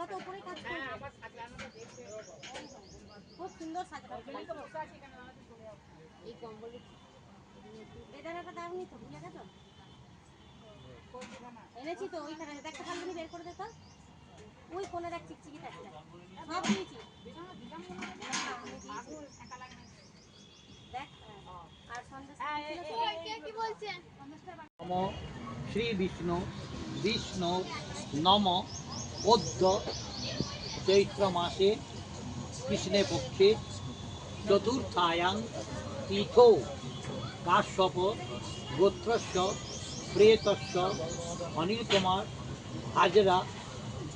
তো উপরে খুব সুন্দর একটা তো এনেছি তো ওইখানে একটা কালগুনি বের করে দে ওই কোনে দেখ চিকচিকি হ্যাঁ, দিয়েছি। দেখ হ্যাঁ। আর নম শ্রী বিষ্ণু বিষ্ণু নম পদ্য চৈত্র মাসে কৃষ্ণে পক্ষে চতুর্থায়াং তীর্থ কাশ্যপ গোত্রস্য প্রেতস্য অনিল কুমার হাজরা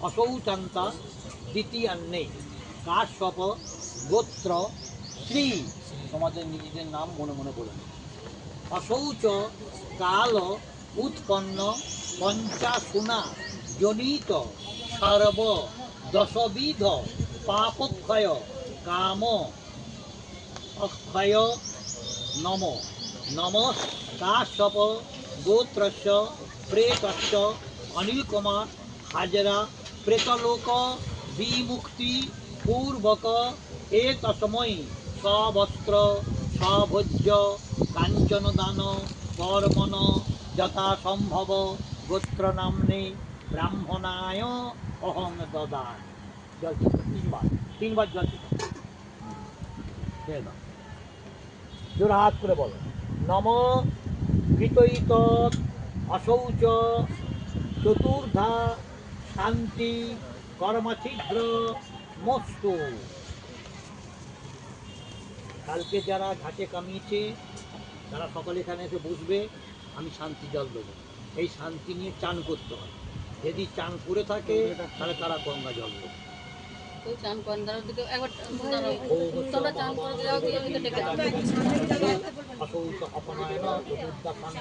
অশৌচান্তা দ্বিতীয়ান্নে কাশ্যপ গোত্র শ্রী তোমাদের নিজেদের নাম মনে মনে নেবে। অশৌচ কাল উৎপন্ন পঞ্চাশুনা জনিত সর্ব দশবিধ পাপক্ষয় কাম অক্ষয় নম। নম কাশ্যপ গোত্রস্য প্রেতস্য অনিল কুমার হাজরা প্রেতলোক বিমুক্তি পূর্বক এ তসময় সবস্ত্র সভোজ্য কাঞ্চন দান কর্মণ যথা সম্ভব গোত্র নাম্নে ব্রাহ্মণায় অহং দদান জল তিনবার তিনবার জল হাত করে বলো। নম কৃতৈত অশৌচ চতুর্ধা শান্তি কর্মছিদ্র মস্তু। কালকে যারা ঘাটে কামিয়েছে তারা সকলে এখানে এসে বসবে আমি শান্তি জল দেবো। এই শান্তি নিয়ে চান করতে হয়। যদি চান করে থাকে তাহলে তারা গঙ্গা জল দেবে। চতুর্দা শান্তি